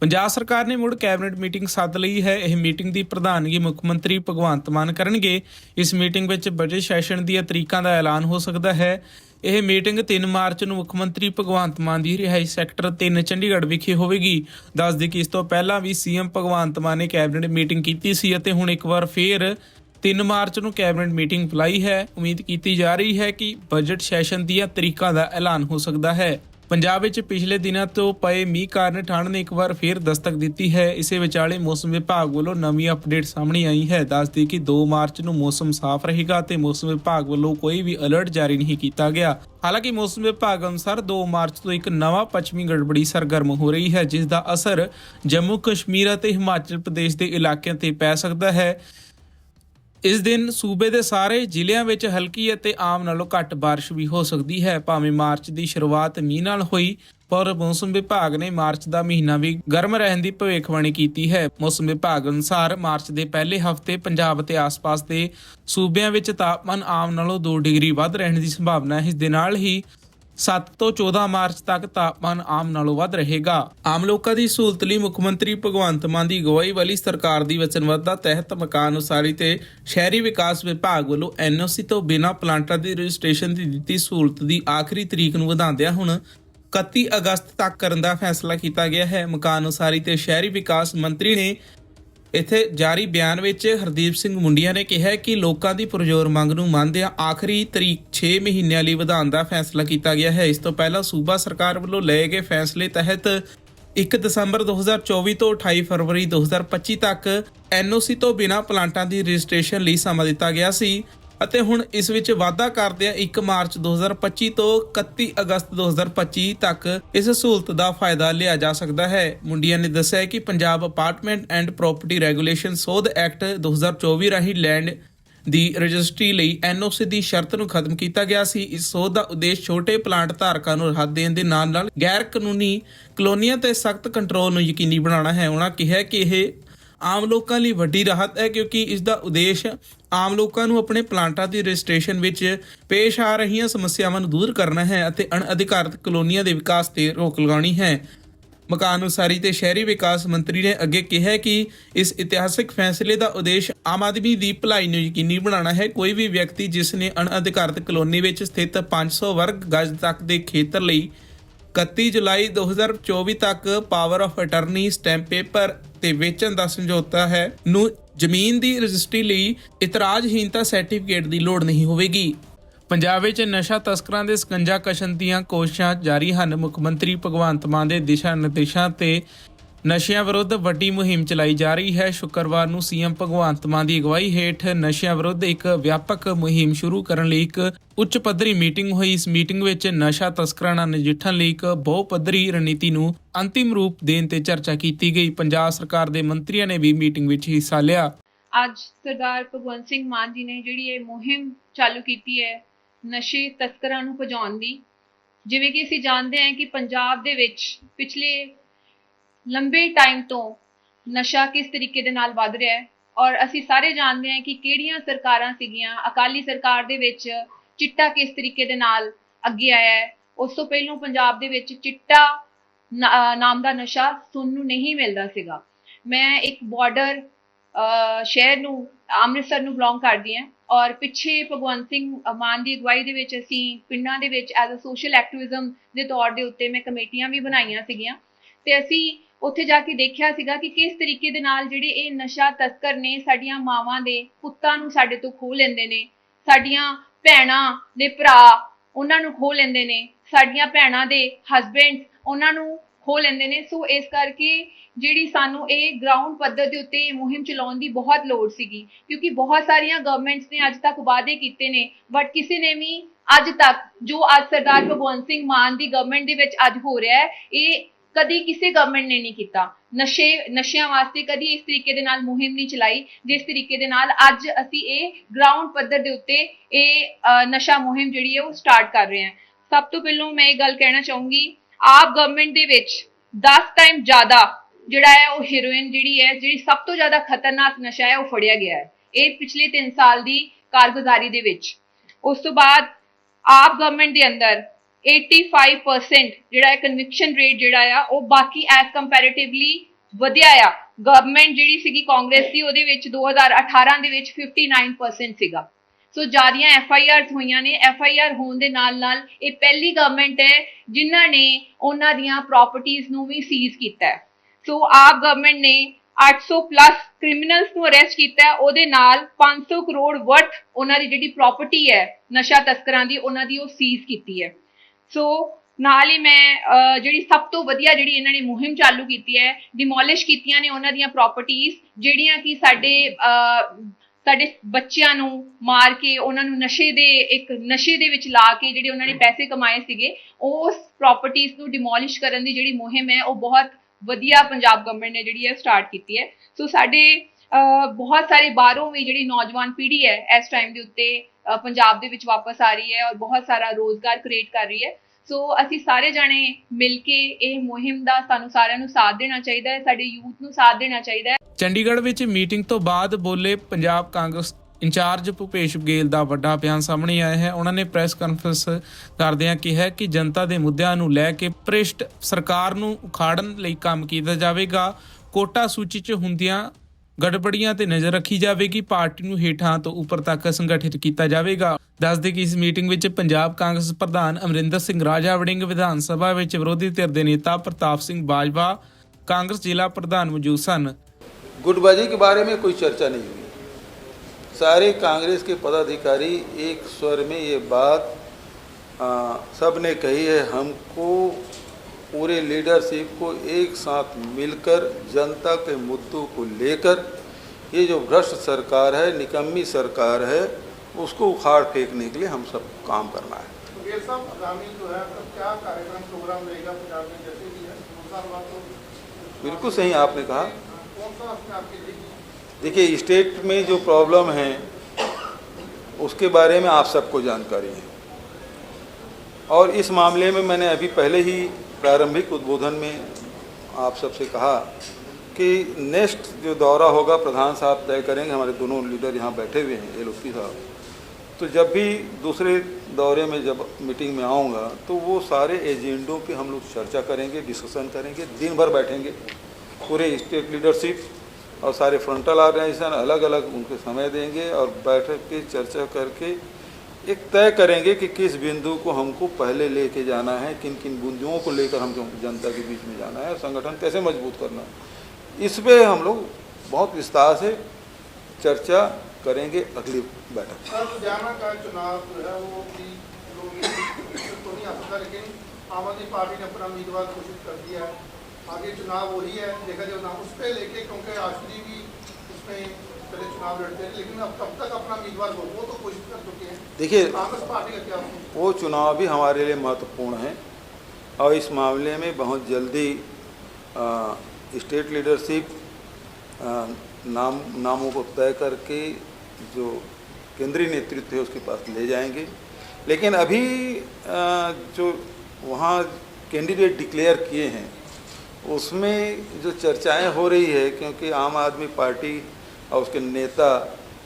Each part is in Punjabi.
ਪੰਜਾਬ ਸਰਕਾਰ ਨੇ ਮੁੜ ਕੈਬਨਿਟ ਮੀਟਿੰਗ ਸੱਦ ਲਈ ਹੈ। ਇਹ ਮੀਟਿੰਗ ਦੀ ਪ੍ਰਧਾਨਗੀ ਮੁੱਖ ਮੰਤਰੀ ਭਗਵੰਤ ਮਾਨ ਕਰਨਗੇ। ਇਸ ਮੀਟਿੰਗ ਵਿੱਚ ਬਜਟ ਸੈਸ਼ਨ ਦੀਆਂ ਤਰੀਕਾਂ ਦਾ ਐਲਾਨ ਹੋ ਸਕਦਾ ਹੈ। ਇਹ ਮੀਟਿੰਗ 3 ਮਾਰਚ ਨੂੰ ਮੁੱਖ ਮੰਤਰੀ ਭਗਵੰਤ ਮਾਨ ਦੀ ਰਿਹਾਇਸ਼ ਸੈਕਟਰ 3 ਚੰਡੀਗੜ੍ਹ ਵਿਖੇ ਹੋਵੇਗੀ। ਦੱਸਦੇ ਕਿ ਇਸ ਤੋਂ ਪਹਿਲਾਂ ਵੀ ਸੀਐਮ ਭਗਵੰਤ ਮਾਨ ਨੇ ਕੈਬਨਿਟ ਮੀਟਿੰਗ ਕੀਤੀ ਸੀ ਅਤੇ ਹੁਣ ਇੱਕ ਵਾਰ ਫੇਰ 3 ਮਾਰਚ ਨੂੰ ਕੈਬਨਿਟ ਮੀਟਿੰਗ ਬੁਲਾਈ ਹੈ। ਉਮੀਦ ਕੀਤੀ ਜਾ ਰਹੀ ਹੈ ਕਿ ਬਜਟ ਸੈਸ਼ਨ ਦੀਆਂ ਤਰੀਕਾਂ ਦਾ ਐਲਾਨ ਹੋ ਸਕਦਾ ਹੈ। ਪੰਜਾਬ ਵਿੱਚ ਪਿਛਲੇ ਦਿਨਾਂ ਤੋਂ ਪਏ ਮੀਂਹ ਕਾਰਨ ਠੰਡ ਨੇ ਇੱਕ ਵਾਰ ਫੇਰ ਦਸਤਕ ਦਿੱਤੀ ਹੈ। ਇਸੇ ਵਿਚਾਲੇ ਮੌਸਮ ਵਿਭਾਗ ਵੱਲੋਂ ਨਵੀਂ ਅਪਡੇਟ ਸਾਹਮਣੇ ਆਈ ਹੈ। ਦੱਸਦੀ ਕਿ 2 ਮਾਰਚ ਨੂੰ ਮੌਸਮ ਸਾਫ਼ ਰਹੇਗਾ ਤੇ ਮੌਸਮ ਵਿਭਾਗ ਵੱਲੋਂ ਕੋਈ ਵੀ ਅਲਰਟ ਜਾਰੀ ਨਹੀਂ ਕੀਤਾ ਗਿਆ। ਹਾਲਾਂਕਿ ਮੌਸਮ ਵਿਭਾਗ ਅਨੁਸਾਰ 2 ਮਾਰਚ ਤੋਂ ਇੱਕ ਨਵਾਂ ਪੱਛਮੀ ਗੜਬੜੀ ਸਰਗਰਮ ਹੋ ਰਹੀ ਹੈ, ਜਿਸ ਦਾ ਅਸਰ ਜੰਮੂ ਕਸ਼ਮੀਰ ਅਤੇ ਹਿਮਾਚਲ ਪ੍ਰਦੇਸ਼ ਦੇ ਇਲਾਕਿਆਂ ਤੇ ਪੈ ਸਕਦਾ ਹੈ। ਇਸ ਦਿਨ ਸੂਬੇ ਦੇ ਸਾਰੇ ਜ਼ਿਲ੍ਹਿਆਂ ਵਿੱਚ ਹਲਕੀ ਅਤੇ ਆਮ ਨਾਲੋਂ ਘੱਟ ਬਾਰਿਸ਼ ਵੀ ਹੋ ਸਕਦੀ ਹੈ। ਭਾਵੇਂ ਮਾਰਚ ਦੀ ਸ਼ੁਰੂਆਤ ਮੀਂਹ ਨਾਲ ਹੋਈ, ਪਰ ਮੌਸਮ ਵਿਭਾਗ ਨੇ ਮਾਰਚ ਦਾ ਮਹੀਨਾ ਵੀ ਗਰਮ ਰਹਿਣ ਦੀ ਭਵਿੱਖਬਾਣੀ ਕੀਤੀ ਹੈ। ਮੌਸਮ ਵਿਭਾਗ ਅਨੁਸਾਰ ਮਾਰਚ ਦੇ ਪਹਿਲੇ ਹਫ਼ਤੇ ਪੰਜਾਬ ਅਤੇ ਆਸ-ਪਾਸ ਦੇ ਸੂਬਿਆਂ ਵਿੱਚ ਤਾਪਮਾਨ ਆਮ ਨਾਲੋਂ 2 ਡਿਗਰੀ ਵੱਧ ਰਹਿਣ ਦੀ ਸੰਭਾਵਨਾ ਹੈ। ਇਸ ਦੇ ਨਾਲ ਹੀ 7 ਤੋਂ 14 ਮਾਰਚ ਤੱਕ ਤਾਪਮਾਨ ਆਮ ਨਾਲੋਂ ਵੱਧ ਰਹੇਗਾ। ਆਮ ਲੋਕਾਂ ਦੀ ਸਹੂਲਤ ਲਈ ਮੁੱਖ ਮੰਤਰੀ ਭਗਵੰਤ ਮਾਨ ਦੀ ਅਗਵਾਈ ਵਾਲੀ ਸਰਕਾਰ ਦੀ ਵਚਨਬੱਧਤਾ ਤਹਿਤ ਮਕਾਨ ਉਸਾਰੀ ਤੇ ਸ਼ਹਿਰੀ ਵਿਕਾਸ ਵਿਭਾਗ ਵੱਲੋਂ ਐਨਓਸੀ ਤੋਂ ਬਿਨਾਂ ਪਲਾਂਟਾਂ ਦੀ ਰਜਿਸਟ੍ਰੇਸ਼ਨ ਦੀ ਦਿੱਤੀ ਸਹੂਲਤ ਦੀ ਆਖਰੀ ਤਰੀਕ ਨੂੰ ਵਧਾਉਂਦਿਆਂ ਹੁਣ 31 ਅਗਸਤ ਤੱਕ ਕਰਨ ਦਾ ਫੈਸਲਾ ਕੀਤਾ ਗਿਆ ਹੈ। ਮਕਾਨ ਉਸਾਰੀ ਤੇ ਸ਼ਹਿਰੀ ਵਿਕਾਸ ਮੰਤਰੀ ਨੇ ਇੱਥੇ ਜਾਰੀ ਬਿਆਨ ਵਿੱਚ ਹਰਦੀਪ ਸਿੰਘ ਮੁੰਡੀਆਂ ਨੇ ਕਿਹਾ ਕਿ ਲੋਕਾਂ ਦੀ ਪੁਰਜ਼ੋਰ ਮੰਗ ਨੂੰ ਮੰਨਦਿਆਂ ਆਖਰੀ ਤਰੀਕ 6 ਮਹੀਨਿਆਂ ਲਈ ਵਧਾਉਣ ਦਾ ਫੈਸਲਾ ਕੀਤਾ ਗਿਆ ਹੈ। ਇਸ ਤੋਂ ਪਹਿਲਾਂ ਸੂਬਾ ਸਰਕਾਰ ਵੱਲੋਂ ਲਏ ਗਏ ਫੈਸਲੇ ਤਹਿਤ 1 ਦਸੰਬਰ 2024 ਤੋਂ 28 ਫਰਵਰੀ 2025 ਤੱਕ ਐਨਓਸੀ ਤੋਂ ਬਿਨਾਂ ਪਲਾਂਟਾਂ ਦੀ ਰਜਿਸਟ੍ਰੇਸ਼ਨ ਲਈ ਸਮਾਂ ਦਿੱਤਾ ਗਿਆ ਸੀ। ਅਤੇ ਹੁਣ ਇਸ ਵਿੱਚ ਵਾਧਾ ਕਰਦਿਆਂ 1 ਮਾਰਚ 2025 ਤੋਂ 31 ਅਗਸਤ 2025 ਤੱਕ ਇਸ ਸਹੂਲਤ ਦਾ ਫਾਇਦਾ ਲਿਆ ਜਾ ਸਕਦਾ ਹੈ। ਮੁੰਡੀਆਂ ਨੇ ਦੱਸਿਆ ਕਿ Punjab apartment and property regulation ਸੋਧ ਐਕਟ 2024 ਰਾਹੀਂ ਲੈਂਡ ਦੀ ਰਜਿਸਟਰੀ ਲਈ ਐਨਓਸੀ ਦੀ ਸ਼ਰਤ ਨੂੰ ਖਤਮ ਕੀਤਾ ਗਿਆ ਸੀ। ਇਸ ਸੋਧ ਦਾ ਉਦੇਸ਼ ਛੋਟੇ ਪਲਾਂਟ ਧਾਰਕਾਂ ਨੂੰ ਰਾਹਤ ਦੇਣ ਦੇ ਨਾਲ-ਨਾਲ ਗੈਰ ਕਾਨੂੰਨੀ ਕਲੋਨੀਆਂ ਤੇ ਸਖਤ ਕੰਟਰੋਲ ਨੂੰ ਯਕੀਨੀ ਬਣਾਉਣਾ ਹੈ। ਉਹਨਾਂ ਕਿਹਾ ਕਿ ਇਹ ਆਮ ਲੋਕਾਂ ਲਈ ਵੱਡੀ ਰਾਹਤ ਹੈ ਕਿਉਂਕਿ ਇਸ ਦਾ ਉਦੇਸ਼ ਆਮ ਲੋਕਾਂ ਨੂੰ ਆਪਣੇ ਪਲਾਂਟਾਂ ਦੀ ਰਜਿਸਟ੍ਰੇਸ਼ਨ ਵਿੱਚ ਪੇਸ਼ ਆ ਰਹੀਆਂ ਸਮੱਸਿਆਵਾਂ ਨੂੰ ਦੂਰ ਕਰਨਾ ਹੈ ਅਤੇ ਅਣਅਧਿਕਾਰਤ ਕਲੋਨੀਆਂ ਦੇ ਵਿਕਾਸ ਤੇ ਰੋਕ ਲਗਾਉਣੀ ਹੈ। ਮਕਾਨ ਉਸਾਰੀ ਤੇ ਸ਼ਹਿਰੀ ਵਿਕਾਸ ਮੰਤਰੀ ਨੇ ਅੱਗੇ ਕਿਹਾ ਕਿ ਇਸ ਇਤਿਹਾਸਕ ਫੈਸਲੇ ਦਾ ਉਦੇਸ਼ ਆਮ ਆਦਮੀ ਦੀ ਭਲਾਈ ਨੂੰ ਯਕੀਨੀ ਬਣਾਉਣਾ ਹੈ। ਕੋਈ ਵੀ ਵਿਅਕਤੀ ਜਿਸ ਨੇ ਅਣਅਧਿਕਾਰਤ ਕਲੋਨੀ ਵਿੱਚ ਸਥਿਤ 500 ਵਰਗ ਗਜ ਤੱਕ ਦੇ ਖੇਤਰ ਲਈ 31 ਜੁਲਾਈ 2024 ਤੱਕ power of attorney stamp paper ਤੇ ਵੇਚਣ ਦਾ ਸਮਝੌਤਾ ਹੈ, ਨੂੰ ਜ਼ਮੀਨ ਦੀ ਰਜਿਸਟਰੀ ਲਈ ਇਤਰਾਜ਼ਹੀਨਤਾ ਸਰਟੀਫਿਕੇਟ ਦੀ ਲੋੜ ਨਹੀਂ ਹੋਵੇਗੀ। ਪੰਜਾਬ ਵਿੱਚ ਨਸ਼ਾ ਤਸਕਰਾਂ ਦੇ ਸਕੰਜਾ ਕਸ਼ਣ ਦੀਆਂ ਕੋਸ਼ਿਸ਼ਾਂ ਜਾਰੀ ਹਨ। ਮੁੱਖ ਮੰਤਰੀ ਭਗਵੰਤ ਮਾਨ ਦੇ ਦਿਸ਼ਾ ਨਿਰਦੇਸ਼ਾਂ ਤੇ ਨਸ਼ਿਆਂ ਵਿਰੁੱਧ ਵੱਡੀ ਮੁਹਿੰਮ ਚਲਾਈ ਜਾ ਰਹੀ ਹੈ। ਸ਼ੁੱਕਰਵਾਰ ਨੂੰ ਸੀਐਮ ਭਗਵੰਤ ਮਾਨ ਦੀ ਅਗਵਾਈ ਹੇਠ ਨਸ਼ਿਆਂ ਵਿਰੁੱਧ ਇੱਕ ਵਿਆਪਕ ਮੁਹਿੰਮ ਸ਼ੁਰੂ ਕਰਨ ਲਈ ਇੱਕ ਉੱਚ ਪੱਧਰੀ ਮੀਟਿੰਗ ਹੋਈ। ਇਸ ਮੀਟਿੰਗ ਵਿੱਚ ਨਸ਼ਾ ਤਸਕਰਾਂ ਨਾਲ ਨਜਿੱਠਣ ਲਈ ਇੱਕ ਬਹੁ ਪੱਧਰੀ ਰਣਨੀਤੀ ਨੂੰ ਅੰਤਿਮ ਰੂਪ ਦੇਣ ਤੇ ਚਰਚਾ ਕੀਤੀ ਗਈ। ਪੰਜਾਬ ਸਰਕਾਰ ਦੇ ਮੰਤਰੀਆਂ ਨੇ ਵੀ ਮੀਟਿੰਗ ਵਿੱਚ ਹਿੱਸਾ ਲਿਆ। ਅੱਜ ਸਰਦਾਰ ਭਗਵੰਤ ਸਿੰਘ ਮਾਨ ਜੀ ਨੇ ਜਿਹੜੀ ਇਹ ਮੁਹਿੰਮ ਚਾਲੂ ਕੀਤੀ ਹੈ ਨਸ਼ੇ ਤਸਕਰਾਂ ਨੂੰ ਭਜਾਉਣ ਦੀ, ਜਿਵੇਂ ਕਿ ਅਸੀਂ ਜਾਣਦੇ ਹਾਂ ਕਿ ਪੰਜਾਬ ਦੇ ਵਿੱਚ ਪਿਛਲੇ ਲੰਬੇ ਟਾਈਮ ਤੋਂ ਨਸ਼ਾ ਕਿਸ ਤਰੀਕੇ ਦੇ ਨਾਲ ਵੱਧ ਰਿਹਾ ਹੈ? ਔਰ ਅਸੀਂ ਸਾਰੇ ਜਾਣਦੇ ਹਾਂ ਕਿ ਕਿਹੜੀਆਂ ਸਰਕਾਰਾਂ ਸੀਗੀਆਂ, ਅਕਾਲੀ ਸਰਕਾਰ ਦੇ ਵਿੱਚ ਚਿੱਟਾ ਕਿਸ ਤਰੀਕੇ ਦੇ ਨਾਲ ਅੱਗੇ ਆਇਆ ਹੈ? ਉਸ ਤੋਂ ਪਹਿਲਾਂ ਪੰਜਾਬ ਦੇ ਵਿੱਚ ਚਿੱਟਾ ਨਾ- ਨਾਮ ਦਾ ਨਸ਼ਾ ਸੁਣਨ ਨੂੰ ਨਹੀਂ ਮਿਲਦਾ ਸੀਗਾ। ਮੈਂ ਇੱਕ ਬਾਰਡਰ ਸ਼ਹਿਰ ਨੂੰ, ਅੰਮ੍ਰਿਤਸਰ ਨੂੰ ਬਿਲੋਂਗ ਕਰਦੀ ਹਾਂ ਔਰ ਪਿੱਛੇ ਭਗਵੰਤ ਸਿੰਘ ਮਾਨ ਦੀ ਅਗਵਾਈ ਦੇ ਵਿੱਚ ਅਸੀਂ ਪਿੰਡਾਂ ਦੇ ਵਿੱਚ ਐਜ਼ ਅ ਸੋਸ਼ਲ ਐਕਟਿਵਿਜ਼ਮ ਦੇ ਤੌਰ ਦੇ ਉੱਤੇ ਮੈਂ ਕਮੇਟੀਆਂ ਵੀ ਬਣਾਈਆਂ ਸੀਗੀਆਂ ਤੇ ਅਸੀਂ ਉੱਥੇ ਜਾ ਕੇ ਦੇਖਿਆ ਸੀਗਾ ਕਿ ਕਿਸ ਤਰੀਕੇ ਦੇ ਨਾਲ ਜਿਹੜੇ ਇਹ ਨਸ਼ਾ ਤਸਕਰ ਨੇ ਸਾਡੀਆਂ ਮਾਵਾਂ ਦੇ ਪੁੱਤਾਂ ਨੂੰ ਸਾਡੇ ਤੋਂ ਖੋਹ ਲੈਂਦੇ ਨੇ, ਸਾਡੀਆਂ ਭੈਣਾਂ ਦੇ ਭਰਾ ਉਹਨਾਂ ਨੂੰ ਖੋਹ ਲੈਂਦੇ ਨੇ, ਸਾਡੀਆਂ ਭੈਣਾਂ ਦੇ ਹਸਬੈਂਡ ਉਹਨਾਂ ਨੂੰ ਖੋਹ ਲੈਂਦੇ ਨੇ। ਸੋ ਇਸ ਕਰਕੇ ਜਿਹੜੀ ਸਾਨੂੰ ਇਹ ਗਰਾਊਂਡ ਪੱਧਰ ਦੇ ਉੱਤੇ ਮੁਹਿੰਮ ਚਲਾਉਣ ਦੀ ਬਹੁਤ ਲੋੜ ਸੀਗੀ, ਕਿਉਂਕਿ ਬਹੁਤ ਸਾਰੀਆਂ ਗਵਰਨਮੈਂਟਸ ਨੇ ਅੱਜ ਤੱਕ ਵਾਅਦੇ ਕੀਤੇ ਨੇ ਬਟ ਕਿਸੇ ਨੇ ਵੀ ਅੱਜ ਤੱਕ ਜੋ ਅੱਜ ਸਰਦਾਰ ਭਗਵੰਤ ਸਿੰਘ ਮਾਨ ਦੀ ਗਵਰਨਮੈਂਟ ਦੇ ਵਿੱਚ ਅੱਜ ਹੋ ਰਿਹਾ ਹੈ, ਇਹ ਕਦੀ ਕਿਸੇ ਗਵਰਨਮੈਂਟ ਨੇ ਨਹੀਂ ਕੀਤਾ। ਨਸ਼ੇ, ਨਸ਼ਿਆਂ ਵਾਸਤੇ ਕਦੀ ਇਸ ਤਰੀਕੇ ਦੇ ਨਾਲ ਮੁਹਿੰਮ ਨਹੀਂ ਚਲਾਈ, ਜਿਸ ਤਰੀਕੇ ਦੇ ਨਾਲ ਅੱਜ ਅਸੀਂ ਇਹ ਗਰਾਊਂਡ ਪੱਧਰ ਦੇ ਉੱਤੇ ਇਹ ਨਸ਼ਾ ਮੁਹਿੰਮ ਜਿਹੜੀ ਹੈ ਉਹ ਸਟਾਰਟ ਕਰ ਰਹੇ ਹਾਂ। ਸਭ ਤੋਂ ਪਹਿਲਾਂ ਮੈਂ ਇਹ ਗੱਲ ਕਹਿਣਾ ਚਾਹੂੰਗੀ, ਆਪ ਗਵਰਨਮੈਂਟ ਦੇ ਵਿੱਚ 10 ਟਾਈਮ ਜ਼ਿਆਦਾ ਜਿਹੜਾ ਹੈ ਉਹ ਹੀਰੋਇਨ ਜਿਹੜੀ ਹੈ, ਜਿਹੜੀ ਸਭ ਤੋਂ ਜ਼ਿਆਦਾ ਖਤਰਨਾਕ ਨਸ਼ਾ ਹੈ ਉਹ ਫੜਿਆ ਗਿਆ ਹੈ। ਇਹ ਪਿਛਲੇ 3 ਸਾਲ ਦੀ ਕਾਰਗੁਜ਼ਾਰੀ ਦੇ ਵਿੱਚ। ਉਸ ਤੋਂ ਬਾਅਦ ਆਪ ਗਵਰਨਮੈਂਟ ਦੇ ਅੰਦਰ 85% ਜਿਹੜਾ ਹੈ ਕਨਵਿਕਸ਼ਨ ਰੇਟ ਜਿਹੜਾ ਆ, ਉਹ ਬਾਕੀ ਐਸ ਕੰਪੈਰੀਟਿਵਲੀ ਵਧਿਆ ਆ। ਗਵਰਨਮੈਂਟ ਜਿਹੜੀ ਸੀਗੀ ਕਾਂਗਰਸ ਦੀ, ਉਹਦੇ ਵਿੱਚ 2018 ਦੇ ਵਿੱਚ 59% ਸੀਗਾ। ਸੋ ਜਾਰੀਆਂ ਐਫ ਆਈ ਆਰ ਹੋਈਆਂ ਨੇ। ਐਫ ਆਈ ਆਰ ਹੋਣ ਦੇ ਨਾਲ ਨਾਲ ਇਹ ਪਹਿਲੀ ਗਵਰਨਮੈਂਟ ਹੈ ਜਿਨ੍ਹਾਂ ਨੇ ਉਹਨਾਂ ਦੀਆਂ ਪ੍ਰਾਪਰਟੀਆਂ ਨੂੰ ਵੀ ਸੀਜ਼ ਕੀਤਾ ਹੈ। ਸੋ ਆਪ ਗਵਰਨਮੈਂਟ ਨੇ 800 ਪਲੱਸ ਕ੍ਰਿਮੀਨਲਸ ਨੂੰ ਅਰੈਸਟ ਕੀਤਾ ਉਹਦੇ ਨਾਲ 500 ਕਰੋੜ ਵਰਥ ਉਹਨਾਂ ਦੀ ਜਿਹੜੀ ਪ੍ਰਾਪਰਟੀ ਹੈ, ਨਸ਼ਾ ਤਸਕਰਾਂ ਦੀ, ਉਹਨਾਂ ਦੀ ਉਹ ਸੀਜ਼ ਕੀਤੀ ਹੈ। ਸੋ ਨਾਲ ਹੀ ਮੈਂ ਜਿਹੜੀ ਸਭ ਤੋਂ ਵਧੀਆ ਜਿਹੜੀ ਇਹਨਾਂ ਨੇ ਮੁਹਿੰਮ ਚਾਲੂ ਕੀਤੀ ਹੈ ਡਿਮੋਲਿਸ਼ ਕੀਤੀਆਂ ਨੇ ਉਹਨਾਂ ਦੀਆਂ ਪ੍ਰਾਪਰਟੀਆਂ ਜਿਹੜੀਆਂ ਕਿ ਸਾਡੇ ਸਾਡੇ ਬੱਚਿਆਂ ਨੂੰ ਮਾਰ ਕੇ, ਉਹਨਾਂ ਨੂੰ ਨਸ਼ੇ ਦੇ ਇੱਕ ਨਸ਼ੇ ਦੇ ਵਿੱਚ ਲਾ ਕੇ ਜਿਹੜੇ ਉਹਨਾਂ ਨੇ ਪੈਸੇ ਕਮਾਏ ਸੀਗੇ, ਉਸ ਪ੍ਰਾਪਰਟੀਆਂ ਨੂੰ ਡਿਮੋਲਿਸ਼ ਕਰਨ ਦੀ ਜਿਹੜੀ ਮੁਹਿੰਮ ਹੈ, ਉਹ ਬਹੁਤ ਵਧੀਆ ਪੰਜਾਬ ਗਵਰਨਮੈਂਟ ਨੇ ਜਿਹੜੀ ਹੈ ਸਟਾਰਟ ਕੀਤੀ ਹੈ। ਸੋ ਸਾਡੇ ਬਹੁਤ ਸਾਰੇ ਬਾਹਰੋਂ ਵੀ ਜਿਹੜੀ ਨੌਜਵਾਨ ਪੀੜ੍ਹੀ ਹੈ, ਇਸ ਟਾਈਮ ਦੇ ਉੱਤੇ ਪੰਜਾਬ ਦੇ ਵਿੱਚ ਵਾਪਸ ਆ ਰਹੀ ਹੈ ਔਰ ਬਹੁਤ ਸਾਰਾ ਰੋਜ਼ਗਾਰ ਕ੍ਰੀਏਟ ਕਰ ਰਹੀ ਹੈ। ਸੋ ਅਸੀਂ ਸਾਰੇ ਜਾਣੇ ਮਿਲ ਕੇ ਇਹ ਮੁਹਿੰਮ ਦਾ ਸਾਨੂੰ ਸਾਰਿਆਂ ਨੂੰ ਸਾਥ ਦੇਣਾ ਚਾਹੀਦਾ ਹੈ, ਸਾਡੇ ਯੂਥ ਨੂੰ ਸਾਥ ਦੇਣਾ ਚਾਹੀਦਾ ਹੈ। ਚੰਡੀਗੜ੍ਹ ਵਿੱਚ ਮੀਟਿੰਗ ਤੋਂ ਬਾਅਦ ਬੋਲੇ ਪੰਜਾਬ ਕਾਂਗਰਸ ਇੰਚਾਰਜ ਭੁਪੇਸ਼ ਬਘੇਲ ਦਾ ਵੱਡਾ ਬਿਆਨ ਸਾਹਮਣੇ ਆਇਆ ਹੈ। ਉਹਨਾਂ ਨੇ ਪ੍ਰੈਸ ਕਾਨਫਰੰਸ ਕਰਦਿਆਂ ਕਿਹਾ ਕਿ ਜਨਤਾ ਦੇ ਮੁੱਦਿਆਂ ਨੂੰ ਲੈ ਕੇ ਭ੍ਰਿਸ਼ਟ ਸਰਕਾਰ ਨੂੰ ਉਖਾੜਨ ਲਈ ਕੰਮ ਕੀਤਾ ਜਾਵੇਗਾ। ਕੋਟਾ ਸੂਚੀ 'ਚ ਹੁੰਦਿਆਂ ਗੜਬੜੀਆਂ ਤੇ ਨਜ਼ਰ ਰੱਖੀ ਜਾਵੇਗੀ ਪਾਰਟੀ ਨੂੰ ਹੇਠਾਂ ਤੋਂ ਉੱਪਰ ਤੱਕ ਸੰਗਠਿਤ ਕੀਤਾ ਜਾਵੇਗਾ ਦੱਸਦੇ ਕਿ ਇਸ ਮੀਟਿੰਗ ਵਿੱਚ ਪੰਜਾਬ ਕਾਂਗਰਸ ਪ੍ਰਧਾਨ ਅਮਰਿੰਦਰ ਸਿੰਘ ਰਾਜਾ ਵੜਿੰਗ ਵਿਧਾਨ ਸਭਾ ਵਿੱਚ ਵਿਰੋਧੀ ਧਿਰ ਦੇ ਨੇਤਾ ਪ੍ਰਤਾਪ ਸਿੰਘ ਬਾਜਵਾ ਕਾਂਗਰਸ ਜ਼ਿਲ੍ਹਾ ਪ੍ਰਧਾਨ ਮੌਜੂਦ ਸਨ गुटबाजी के बारे में कोई चर्चा नहीं हुई सारे कांग्रेस के पदाधिकारी एक स्वर में ये बात आ, सब ने कही है हमको पूरे लीडरशिप को एक साथ मिलकर जनता के मुद्दों को लेकर ये जो भ्रष्ट सरकार है निकम्मी सरकार है उसको उखाड़ फेंकने के लिए हम सब काम करना है। तो है है तो बिल्कुल सही आपने कहा। लिखी देखिए स्टेट में जो प्रॉब्लम है उसके बारे में आप सबको जानकारी है। और इस मामले में मैंने अभी पहले ही प्रारंभिक उद्बोधन में आप सबसे कहा कि नेक्स्ट जो दौरा होगा, प्रधान साहब तय करेंगे, हमारे दोनों लीडर यहाँ बैठे हुए हैं एल साहब। तो जब भी दूसरे दौरे में जब मीटिंग में आऊँगा तो वो सारे एजेंडों पे हम लोग चर्चा करेंगे, डिस्कशन करेंगे, दिन भर बैठेंगे। पूरे स्टेट लीडरशिप और सारे फ्रंटल ऑर्गेनाइजेशन अलग अलग उनके समय देंगे और बैठक के चर्चा करके एक तय करेंगे कि किस बिंदु को हमको पहले लेके जाना है किन किन बिंदुओं को लेकर हमको जनता के बीच में जाना है और संगठन कैसे मज़बूत करना है। इस पर हम लोग बहुत विस्तार से चर्चा करेंगे अगली बैठक। है तो लेकिन आम आदमी पार्टी ने अपना उम्मीदवार घोषित कर दिया है। आगे चुनाव वही है, देखा जाए ना, उस पर लेके, क्योंकि आश्री भी उसमें पहले चुनाव लड़ते हैं लेकिन अब तब तक अपना उम्मीदवार वो वो तो घोषित कर चुके हैं। देखिए कांग्रेस पार्टी का क्या वो चुनाव भी हमारे लिए महत्वपूर्ण है और इस मामले में बहुत जल्दी आ, स्टेट लीडरशिप नाम नामों को तय करके जो केंद्रीय नेतृत्व है उसके पास ले जाएँगे। लेकिन अभी जो वहाँ कैंडिडेट डिक्लेयर किए हैं उसमें जो चर्चाएँ हो रही है क्योंकि आम आदमी पार्टी और उसके नेता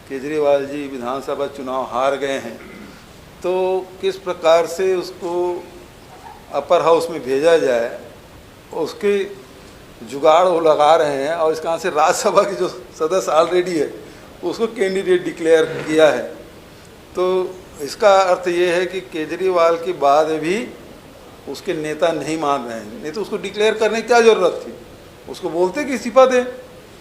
केजरीवाल जी विधानसभा चुनाव हार गए हैं। तो किस प्रकार से उसको अपर हाउस में भेजा जाए, उसके जुगाड़ वो लगा रहे हैं और इस कारण से राज्यसभा की जो सदस्य ऑलरेडी है, उसको कैंडिडेट डिक्लेयर किया है। तो इसका अर्थ ये है कि केजरीवाल के बाद भी उसके नेता नहीं मान रहे हैं। नहीं तो उसको डिक्लेयर करने की क्या ज़रूरत थी? उसको बोलते कि इस्तीफा दे।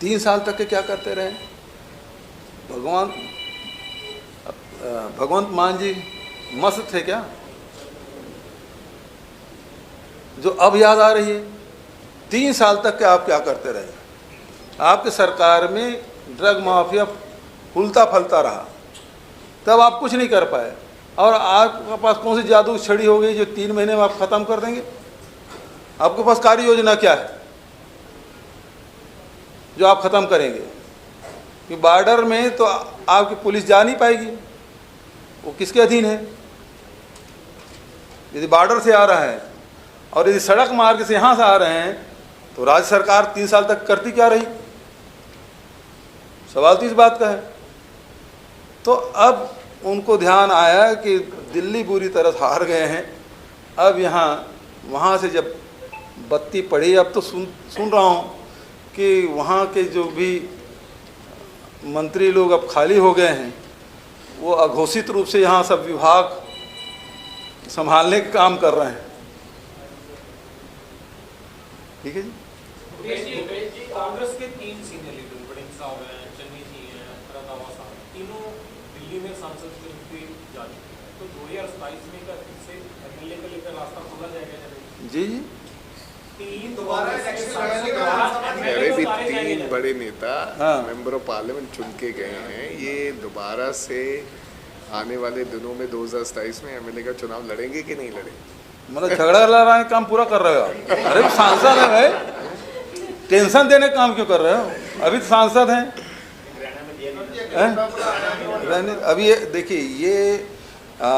तीन साल तक के क्या करते रहे? भगवान, भगवंत मान जी मस्त थे क्या? जो अब याद आ रही है, तीन साल तक के आप क्या करते रहे? आपके सरकार में ड्रग माफिया फूलता फलता रहा। तब आप कुछ नहीं कर पाए। और आपके पास कौन सी जादू छड़ी हो गई जो तीन महीने में आप ख़त्म कर देंगे? आपके पास कार्य योजना क्या है? जो आप ख़त्म करेंगे। कि बॉर्डर में तो आपकी पुलिस जा नहीं पाएगी। वो किसके अधीन है? यदि बॉर्डर से आ रहा है और यदि सड़क मार्ग से यहाँ से आ रहे हैं तो राज्य सरकार तीन साल तक करती क्या रही? सवाल तो इस बात का है। तो अब उनको ध्यान आया कि दिल्ली बुरी तरह हार गए हैं। अब यहाँ, वहाँ से जब बत्ती पड़ी, अब तो सुन सुन रहा हूँ। कि वहाँ के जो भी मंत्री लोग अब खाली हो गए हैं वो अघोषित रूप से यहाँ सब विभाग संभालने का काम कर रहे हैं। ठीक है जी? कांग्रेस के तीन सीनियर लीडर साहब हैं चन्नी जी हैं साहब तीनों दिल्ली में सांसद के रूप में जा चुके हैं। तो दो हज़ार सताईस में का फिर से एमएलए का लेकर रास्ता खोला जाएगा जी जी। MLA मेरे भी तीन बड़े नेता हाँ। मेंबर ऑफ़ पार्लियामेंट चुन के गए हैं। ये दोबारा से आने वाले दिनों में 2027 में एमएलए का चुनाव लड़ेंगे कि नहीं लड़ेंगे? मतलब झगड़ा लड़ लड़ाने का काम पूरा कर रहे हो अरे सांसद है भाई। टेंशन देने का काम क्यों कर रहे हो? अभी तो सांसद हैं। हैं? अभी ये देखिए ये आ,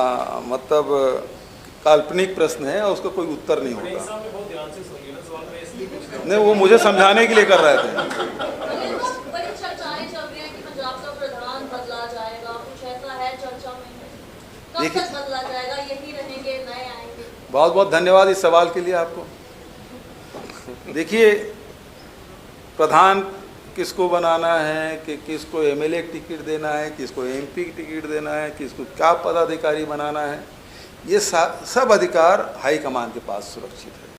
मतलब काल्पनिक प्रश्न है और उसका कोई उत्तर नहीं वड़िंग नहीं वो मुझे समझाने के लिए कर रहे थे। देखिए- बहुत बहुत धन्यवाद इस सवाल के लिए आपको। देखिए प्रधान किसको बनाना है कि किसको एमएलए की टिकट देना है किसको एमपी की टिकट देना है किसको क्या पदाधिकारी बनाना है ये सब अधिकार हाईकमान के पास सुरक्षित है।